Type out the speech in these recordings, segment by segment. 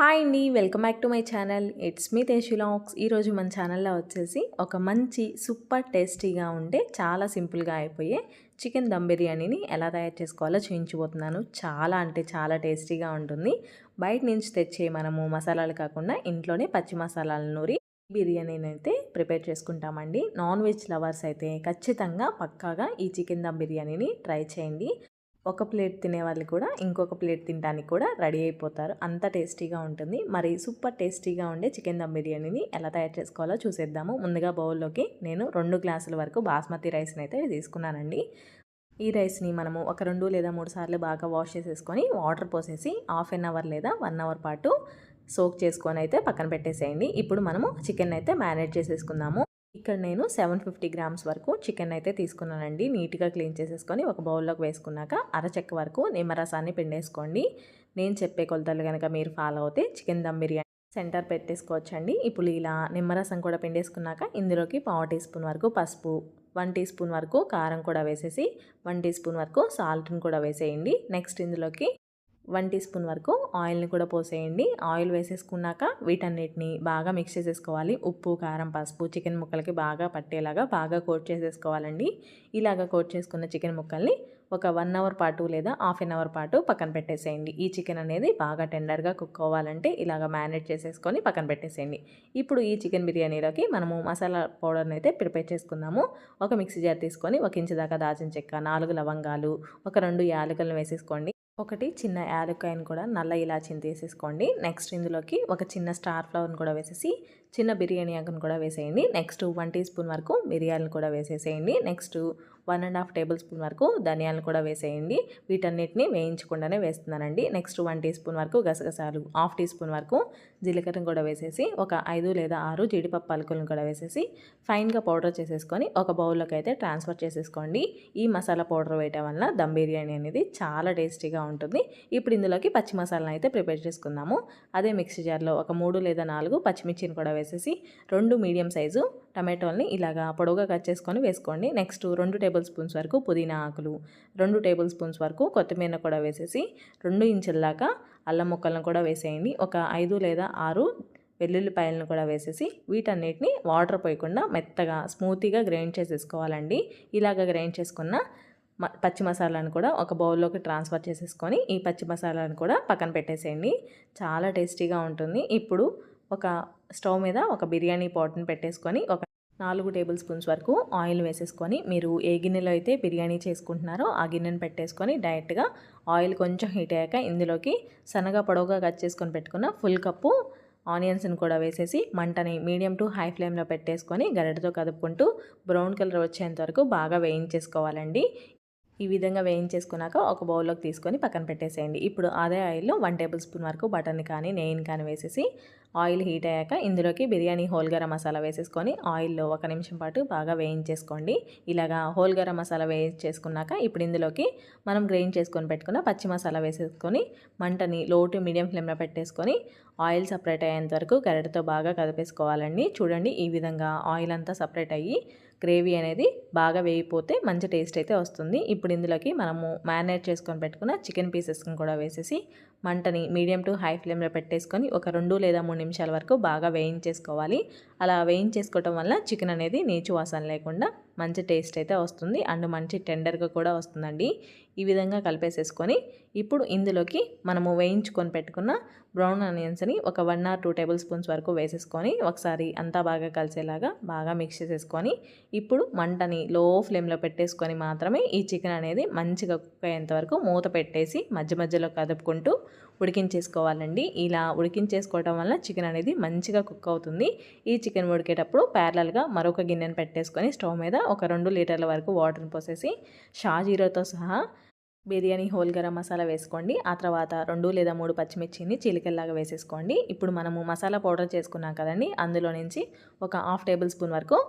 Hi అండి welcome back to my channel. It's me తేషిలాక్స్ ఈరోజు మన ఛానల్లో వచ్చేసి ఒక మంచి సూపర్ టేస్టీగా ఉండే చాలా సింపుల్గా అయిపోయే చికెన్ దమ్ బిర్యానీని ఎలా తయారు చేసుకోవాలో చూపించబోతున్నాను చాలా అంటే చాలా టేస్టీగా ఉంటుంది. బయట నుంచి తెచ్చే మనము మసాలాలు కాకుండా ఇంట్లోనే పచ్చి మసాలాలు నూరి బిర్యానీని అయితే ప్రిపేర్ చేసుకుంటామండి. నాన్ వెజ్ లవర్స్ అయితే ఖచ్చితంగా పక్కాగా ఈ చికెన్ దమ్ బిర్యానీని ట్రై చేయండి. ఒక ప్లేట్ తినే వాళ్ళు కూడా ఇంకొక ప్లేట్ తినడానికి కూడా రెడీ అయిపోతారు. అంత టేస్టీగా ఉంటుంది. మరి సూపర్ టేస్టీగా ఉండే చికెన్ దమ్ బిర్యానీని ఎలా తయారు చేసుకోవాలో చూసేద్దాము. ముందుగా బౌల్లోకి నేను రెండు గ్లాసుల వరకు బాస్మతి రైస్ని అయితే తీసుకున్నానండి. ఈ రైస్ని మనము ఒక రెండు లేదా మూడు సార్లు బాగా వాష్ చేసేసుకొని వాటర్ పోసేసి హాఫ్ అన్ అవర్ లేదా వన్ అవర్ పాటు సోక్ చేసుకొని అయితే పక్కన పెట్టేసేయండి. ఇప్పుడు మనము చికెన్ అయితే మ్యారినేట్ చేసేసుకుందాము. ఇక్కడ నేను సెవెన్ ఫిఫ్టీ గ్రామ్స్ వరకు చికెన్ అయితే తీసుకున్నానండి. నీట్గా క్లీన్ చేసేసుకొని ఒక బౌల్లోకి వేసుకున్నాక అరచెక్క వరకు నిమ్మరసాన్ని పిండేసుకోండి. నేను చెప్పే కొలతలు కనుక మీరు ఫాలో అవుతే చికెన్ దమ్ బిర్యానీ సెంటర్ పెట్టేసుకోవచ్చండి. ఇప్పుడు ఇలా నిమ్మరసం కూడా పిండేసుకున్నాక ఇందులోకి పావు టీ స్పూన్ వరకు పసుపు వన్ టీ స్పూన్ వరకు కారం కూడా వేసేసి వన్ టీ స్పూన్ వరకు సాల్ట్ని కూడా వేసేయండి. నెక్స్ట్ ఇందులోకి వన్ టీ స్పూన్ వరకు ఆయిల్ని కూడా పోసేయండి. ఆయిల్ వేసేసుకున్నాక వీటన్నిటిని బాగా మిక్స్ చేసేసుకోవాలి. ఉప్పు కారం పసుపు చికెన్ ముక్కలకి బాగా పట్టేలాగా బాగా కోట్ చేసేసుకోవాలండి. ఇలాగ కోట్ చేసుకున్న చికెన్ ముక్కల్ని ఒక వన్ అవర్ పాటు లేదా హాఫ్ అన్ అవర్ పాటు పక్కన పెట్టేసేయండి. ఈ చికెన్ అనేది బాగా టెండర్గా కుక్ అవ్వాలంటే ఇలాగ మ్యారినేట్ చేసేసుకొని పక్కన పెట్టేసేయండి. ఇప్పుడు ఈ చికెన్ బిర్యానీలోకి మనము మసాలా పౌడర్ని అయితే ప్రిపేర్ చేసుకుందాము. ఒక మిక్సీ జార్ తీసుకొని ఒక ఇంచు దాకా దాచిన చెక్క నాలుగు లవంగాలు ఒక రెండు యాలకులను వేసేసుకోండి. ఒకటి చిన్న యాలక్కాయను కూడా నల్ల ఇలాచిని తీసేసుకోండి. నెక్స్ట్ ఇందులోకి ఒక చిన్న స్టార్ ఫ్లవర్ని కూడా వేసేసి చిన్న బిర్యానీ ఆకును కూడా వేసేయండి. నెక్స్ట్ వన్ టీ స్పూన్ వరకు మిరియాలను కూడా వేసేసేయండి. Next one and half tablespoon వరకు ధనియాలను కూడా వేసేయండి. వీటన్నిటిని వేయించకుండానే వేస్తున్నానండి. నెక్స్ట్ వన్ టీ స్పూన్ వరకు గసగసాలు హాఫ్ టీ స్పూన్ వరకు జీలకర్రను కూడా వేసేసి ఒక ఐదు లేదా ఆరు జీడిపప్పు పలుకులను కూడా వేసేసి ఫైన్గా పౌడర్ చేసేసుకొని ఒక బౌల్లోకి అయితే ట్రాన్స్ఫర్ చేసేసుకోండి. ఈ మసాలా పౌడర్ వేయటం వల్ల దమ్ బిర్యానీ అనేది చాలా టేస్టీగా ఉంటుంది. ఇప్పుడు ఇందులోకి పచ్చి మసాలాను అయితే ప్రిపేర్ చేసుకుందాము. అదే మిక్సీ జార్లో ఒక మూడు లేదా నాలుగు పచ్చిమిర్చిని కూడా వేసేసి రెండు మీడియం సైజు టమాటోల్ని ఇలాగా పొడవుగా కట్ చేసుకొని వేసుకోండి. నెక్స్ట్ రెండు టేబుల్ టేబుల్ స్పూన్స్ వరకు పుదీనా ఆకులు రెండు టేబుల్ స్పూన్స్ వరకు కొత్తిమీర కూడా వేసేసి రెండు ఇంచుల్లాగా అల్లం ముక్కలను కూడా వేసేయండి. ఒక ఐదు లేదా ఆరు వెల్లుల్లిపాయలను కూడా వేసేసి వీటన్నిటిని వాటర్ పోయకుండా మెత్తగా స్మూతీగా గ్రైండ్ చేసేసుకోవాలండి. ఇలాగ గ్రైండ్ చేసుకున్న పచ్చి మసాలాను కూడా ఒక బౌల్లోకి ట్రాన్స్ఫర్ చేసేసుకొని ఈ పచ్చి మసాలాను కూడా పక్కన పెట్టేసేయండి. చాలా టేస్టీగా ఉంటుంది. ఇప్పుడు ఒక స్టవ్ మీద ఒక బిర్యానీ పాట్ని పెట్టేసుకొని ఒక నాలుగు టేబుల్ స్పూన్స్ వరకు ఆయిల్ వేసేసుకొని మీరు ఏ గిన్నెలో అయితే బిర్యానీ చేసుకుంటున్నారో ఆ గిన్నెను పెట్టేసుకొని డైరెక్ట్గా ఆయిల్ కొంచెం హీట్ అయ్యాక ఇందులోకి సన్నగా పొడవుగా కట్ చేసుకొని పెట్టుకున్న ఫుల్ కప్పు ఆనియన్స్ని కూడా వేసేసి మంటని మీడియం టు హై ఫ్లేమ్లో పెట్టేసుకొని గరిటతో కదుపుకుంటూ బ్రౌన్ కలర్ వచ్చేంత వరకు బాగా వేయించేసుకోవాలండి. ఈ విధంగా వేయించేసుకున్నాక ఒక బౌల్లోకి తీసుకొని పక్కన పెట్టేసేయండి. ఇప్పుడు అదే ఆయిల్లో వన్ టేబుల్ స్పూన్ వరకు బటర్ని కానీ నెయ్యిని కానీ వేసేసి ఆయిల్ హీట్ అయ్యాక ఇందులోకి బిర్యానీ హోల్ గరం మసాలా వేసేసుకొని ఆయిల్లో ఒక నిమిషం పాటు బాగా వేయించేసుకోండి. ఇలాగా హోల్ గరం మసాలా వేయించేసుకున్నాక ఇప్పుడు ఇందులోకి మనం గ్రైండ్ చేసుకొని పెట్టుకున్న పచ్చి మసాలా వేసేసుకొని మంటని లో టు మీడియం ఫ్లేమ్లో పెట్టేసుకొని ఆయిల్ సపరేట్ అయ్యేంత వరకు గరిటతో బాగా కదిపేసుకోవాలండి చూడండి ఈ విధంగా ఆయిల్ అంతా సపరేట్ అయ్యి గ్రేవీ అనేది బాగా వేయిపోతే మంచి టేస్ట్ అయితే వస్తుంది. ఇప్పుడు ఇందులోకి మనము మ్యారినేట్ చేసుకొని పెట్టుకున్న చికెన్ పీసెస్ని కూడా వేసేసి మంటని మీడియం టు హై ఫ్లేమ్లో పెట్టేసుకొని ఒక రెండు లేదా మూడు నిమిషాల వరకు బాగా వేయించేసుకోవాలి. అలా వేయించేసుకోవటం వల్ల చికెన్ అనేది నీచు వాసన లేకుండా మంచి టేస్ట్ అయితే వస్తుంది. అండ్ మంచి టెండర్గా కూడా వస్తుందండి. ఈ విధంగా కలిపేసేసుకొని ఇప్పుడు ఇందులోకి మనము వేయించుకొని పెట్టుకున్న బ్రౌన్ ఆనియన్స్ని ఒక one or two tablespoons వరకు వేసేసుకొని ఒకసారి అంతా బాగా కలిసేలాగా బాగా మిక్స్ చేసేసుకొని ఇప్పుడు మంటని లో ఫ్లేమ్లో పెట్టేసుకొని మాత్రమే ఈ చికెన్ అనేది మంచిగా కుక్ అయ్యేంత వరకు మూత పెట్టేసి మధ్య మధ్యలో కదుపుకుంటూ ఉడికించేసుకోవాలండి. ఇలా ఉడికించేసుకోవడం వల్ల చికెన్ అనేది మంచిగా కుక్ అవుతుంది. ఈ చికెన్ ఉడికేటప్పుడు ప్యారలల్గా మరొక గిన్నెను పెట్టేసుకొని స్టవ్ మీద ఒక రెండు లీటర్ల వరకు వాటర్ని పోసేసి షాజీరోతో సహా బిర్యానీ హోల్ గరం మసాలా వేసుకోండి. ఆ తర్వాత రెండు లేదా మూడు పచ్చిమిర్చిని చిలికల్లాగా వేసేసుకోండి. ఇప్పుడు మనము మసాలా పౌడర్ చేసుకున్నాం కదండి అందులో నుంచి ఒక హాఫ్ టేబుల్ స్పూన్ వరకు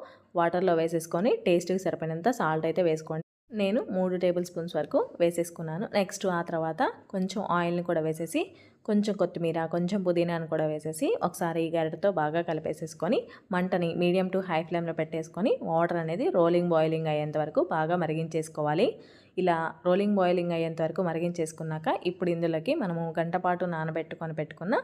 వాటర్లో వేసేసుకొని టేస్ట్కి సరిపోయినంత సాల్ట్ అయితే వేసుకోండి. నేను మూడు టేబుల్ స్పూన్స్ వరకు వేసేసుకున్నాను. నెక్స్ట్ ఆ తర్వాత కొంచెం ఆయిల్ని కూడా వేసేసి కొంచెం కొత్తిమీర కొంచెం పుదీనాను కూడా వేసేసి ఒకసారి ఈ గరిటతో బాగా కలిపేసేసుకొని మంటని మీడియం టు హై ఫ్లేమ్లో పెట్టేసుకొని వాటర్ అనేది రోలింగ్ బాయిలింగ్ అయ్యేంత వరకు బాగా మరిగించేసుకోవాలి. ఇలా రోలింగ్ బాయిలింగ్ అయ్యేంత వరకు మరిగించేసుకున్నాక ఇప్పుడు ఇందులోకి మనము గంట పాటు నానబెట్టుకొని పెట్టుకున్న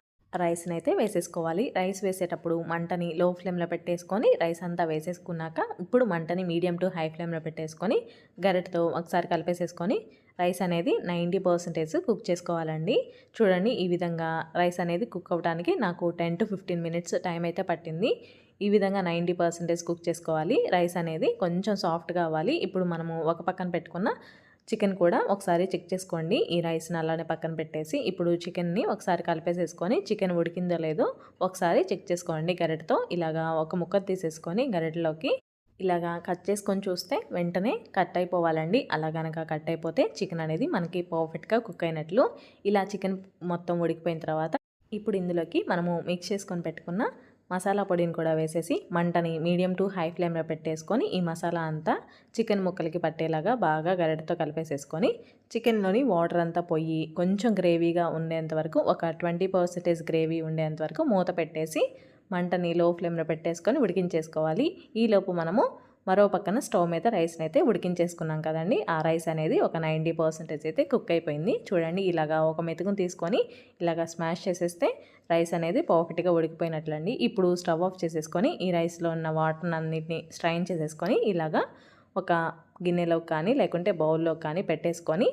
రైస్ని అయితే వేసేసుకోవాలి. రైస్ వేసేటప్పుడు మంటని లో ఫ్లేమ్లో పెట్టేసుకొని రైస్ అంతా వేసేసుకున్నాక ఇప్పుడు మంటని మీడియం టు హై ఫ్లేమ్లో పెట్టేసుకొని గరిటతో ఒకసారి కలిపేసేసుకొని రైస్ అనేది నైంటీ పర్సెంటేజ్ కుక్ చేసుకోవాలండి. చూడండి ఈ విధంగా రైస్ అనేది కుక్ అవ్వడానికి నాకు ten to fifteen minutes time అయితే పట్టింది. ఈ విధంగా నైంటీ పర్సెంటేజ్ కుక్ చేసుకోవాలి. రైస్ అనేది కొంచెం సాఫ్ట్గా అవ్వాలి. ఇప్పుడు మనము ఒక పక్కన పెట్టుకున్న చికెన్ కూడా ఒకసారి చెక్ చేసుకోండి. ఈ రైస్ని అలానే పక్కన పెట్టేసి ఇప్పుడు చికెన్ని ఒకసారి కలిపేసేసుకొని చికెన్ ఉడికిందో లేదో ఒకసారి చెక్ చేసుకోండి గరిటతో. ఇలాగా ఒక ముక్క తీసేసుకొని గరిటలోకి ఇలాగా కట్ చేసుకొని చూస్తే వెంటనే కట్ అయిపోవాలండి. అలా కనుక కట్ అయిపోతే చికెన్ అనేది మనకి పర్ఫెక్ట్గా కుక్ అయినట్లు. ఇలా చికెన్ మొత్తం ఉడికిపోయిన తర్వాత ఇప్పుడు ఇందులోకి మనము మిక్స్ చేసుకొని పెట్టుకున్న మసాలా పొడిని కూడా వేసేసి మంటని మీడియం టు హై ఫ్లేమ్లో పెట్టేసుకొని ఈ మసాలా అంతా చికెన్ ముక్కలకి పట్టేలాగా బాగా గరిటతో కలిపేసేసుకొని చికెన్లోని వాటర్ అంతా పోయి కొంచెం గ్రేవీగా ఉండేంత వరకు ఒక ట్వంటీ పర్సెంటేజ్ గ్రేవీ ఉండేంత వరకు మూత పెట్టేసి మంటని లో ఫ్లేమ్లో పెట్టేసుకొని ఉడికించేసుకోవాలి. ఈలోపు మనము మరో పక్కన స్టవ్ మీద రైస్ని అయితే ఉడికించేసుకున్నాం కదండి. ఆ రైస్ అనేది ఒక నైంటీ పర్సెంటేజ్ అయితే కుక్ అయిపోయింది. చూడండి ఇలాగా ఒక మెతుకుని తీసుకొని ఇలాగా స్మాష్ చేసేస్తే రైస్ అనేది పర్ఫెక్ట్గా ఉడికిపోయినట్లండి. ఇప్పుడు స్టవ్ ఆఫ్ చేసేసుకొని ఈ రైస్లో ఉన్న వాటర్ అన్నిటిని స్ట్రైన్ చేసేసుకొని ఇలాగా ఒక గిన్నెలో కానీ లేకుంటే బౌల్లో కానీ పెట్టేసుకొని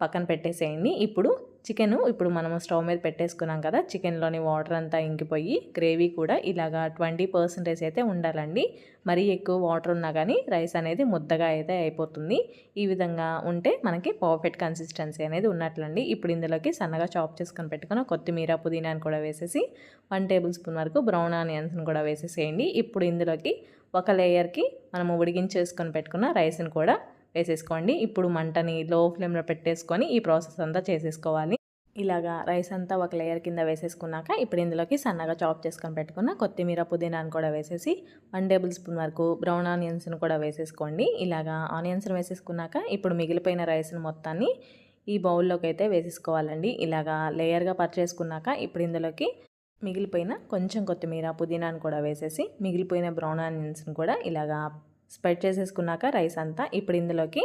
పక్కన పెట్టేసేయండి. ఇప్పుడు చికెన్ ఇప్పుడు మనము స్టవ్ మీద పెట్టేసుకున్నాం కదా చికెన్లోని వాటర్ అంతా ఇంకిపోయి గ్రేవీ కూడా ఇలాగా ట్వంటీ పర్సెంటేజ్ అయితే ఉండాలండి. మరీ ఎక్కువ వాటర్ ఉన్నా కానీ రైస్ అనేది ముద్దగా అయితే అయిపోతుంది. ఈ విధంగా ఉంటే మనకి పర్ఫెక్ట్ కన్సిస్టెన్సీ అనేది ఉన్నట్లండి. ఇప్పుడు ఇందులోకి సన్నగా చాప్ చేసుకొని పెట్టుకున్న కొత్తిమీర పుదీనాని కూడా వేసేసి వన్ టేబుల్ స్పూన్ వరకు బ్రౌన్ ఆనియన్స్ని కూడా వేసేసేయండి. ఇప్పుడు ఇందులోకి ఒక లేయర్కి మనము ఉడికించేసుకొని పెట్టుకున్న రైస్ని కూడా వేసేసుకోండి. ఇప్పుడు మంటని లో ఫ్లేమ్లో పెట్టేసుకొని ఈ ప్రాసెస్ అంతా చేసేసుకోవాలి. ఇలాగా రైస్ అంతా ఒక లేయర్ కింద వేసేసుకున్నాక ఇప్పుడు ఇందులోకి సన్నగా చాప్ చేసుకొని పెట్టుకున్న కొత్తిమీర పుదీనాను కూడా వేసేసి వన్ టేబుల్ స్పూన్ వరకు బ్రౌన్ ఆనియన్స్ను కూడా వేసేసుకోండి. ఇలాగా ఆనియన్స్ను వేసేసుకున్నాక ఇప్పుడు మిగిలిపోయిన రైస్ను మొత్తాన్ని ఈ బౌల్లోకి అయితే వేసేసుకోవాలండి. ఇలాగా లేయర్గా పర్చేసుకున్నాక ఇప్పుడు ఇందులోకి మిగిలిపోయిన కొంచెం కొత్తిమీర పుదీనాను కూడా వేసేసి మిగిలిపోయిన బ్రౌన్ ఆనియన్స్ని కూడా ఇలాగా స్ప్రెడ్ చేసేసుకున్నాక రైస్ అంతా ఇప్పుడు ఇందులోకి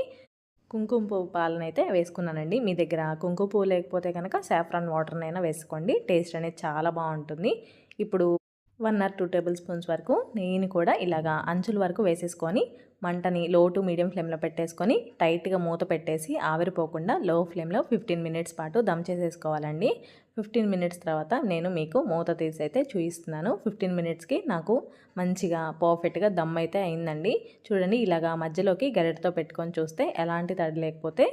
కుంకుమ పువ్వు పాలను అయితే వేసుకున్నానండి. మీ దగ్గర కుంకుమ పువ్వు లేకపోతే కనుక సాఫ్రాన్ వాటర్నైనా వేసుకోండి. టేస్ట్ అనేది చాలా బాగుంటుంది. ఇప్పుడు one or two tablespoons వరకు నెయ్యిని కూడా ఇలాగా అంచుల వరకు వేసేసుకొని మంటని లో టు మీడియం ఫ్లేమ్లో పెట్టేసుకొని టైట్గా మూత పెట్టేసి ఆవిరిపోకుండా లో ఫ్లేమ్లో ఫిఫ్టీన్ మినిట్స్ పాటు దమ్ చేసేసుకోవాలండి. ఫిఫ్టీన్ మినిట్స్ తర్వాత నేను మీకు మూత తీసి అయితే చూపిస్తున్నాను ఫిఫ్టీన్ మినిట్స్కి నాకు మంచిగా పర్ఫెక్ట్గా దమ్ అయితే అయిందండి. చూడండి ఇలాగా మధ్యలోకి గరిటతో పెట్టుకొని చూస్తే ఎలాంటి తడి లేకపోతే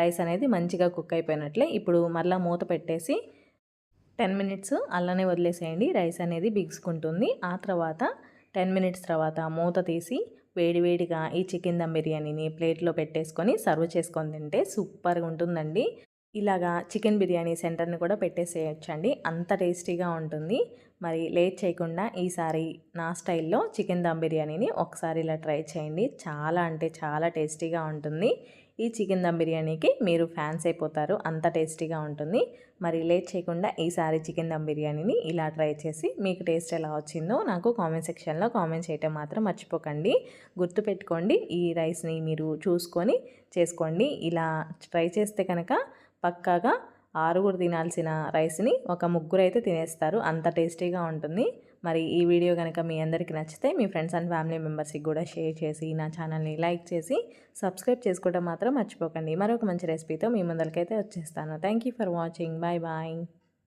రైస్ అనేది మంచిగా కుక్ అయిపోయినట్లే. ఇప్పుడు మళ్ళీ మూత పెట్టేసి టెన్ మినిట్స్ అలానే వదిలేసేయండి. రైస్ అనేది బిగుసుకుంటుంది. ఆ తర్వాత టెన్ మినిట్స్ తర్వాత మూత తీసి వేడివేడిగా ఈ చికెన్ దమ్ బిర్యానీని ప్లేట్లో పెట్టేసుకొని సర్వ్ చేసుకొని తింటే సూపర్గా ఉంటుందండి. ఇలాగా చికెన్ బిర్యానీ సెంటర్ని కూడా పెట్టేసేయచ్చండి. అంత టేస్టీగా ఉంటుంది. మరి లేట్ చేయకుండా ఈసారి నా స్టైల్లో చికెన్ దమ్ బిర్యానీని ఒకసారి ఇలా ట్రై చేయండి. చాలా అంటే చాలా టేస్టీగా ఉంటుంది. ఈ చికెన్ దమ్ బిర్యానీకి మీరు ఫ్యాన్స్ అయిపోతారు. అంత టేస్టీగా ఉంటుంది. మరి లేట్ చేయకుండా ఈసారి చికెన్ దమ్ బిర్యానీని ఇలా ట్రై చేసి మీకు టేస్ట్ ఎలా వచ్చిందో నాకు కామెంట్ సెక్షన్లో కామెంట్ చేయటం మాత్రం మర్చిపోకండి. గుర్తుపెట్టుకోండి ఈ రైస్ని మీరు చూసుకొని చేసుకోండి. ఇలా ట్రై చేస్తే కనుక పక్కాగా ఆరుగురు తినాల్సిన రైస్ని ఒక ముగ్గురు అయితే తినేస్తారు. అంత టేస్టీగా ఉంటుంది. మరి ఈ వీడియో కనుక మీ అందరికీ నచ్చితే మీ ఫ్రెండ్స్ అండ్ ఫ్యామిలీ మెంబర్స్కి కూడా షేర్ చేసి నా ఛానల్ని లైక్ చేసి సబ్స్క్రైబ్ చేసుకోవడం మాత్రం మర్చిపోకండి. మరొక మంచి రెసిపీతో మీ ముందరికైతే వచ్చేస్తాను. Thank you for watching. Bye bye.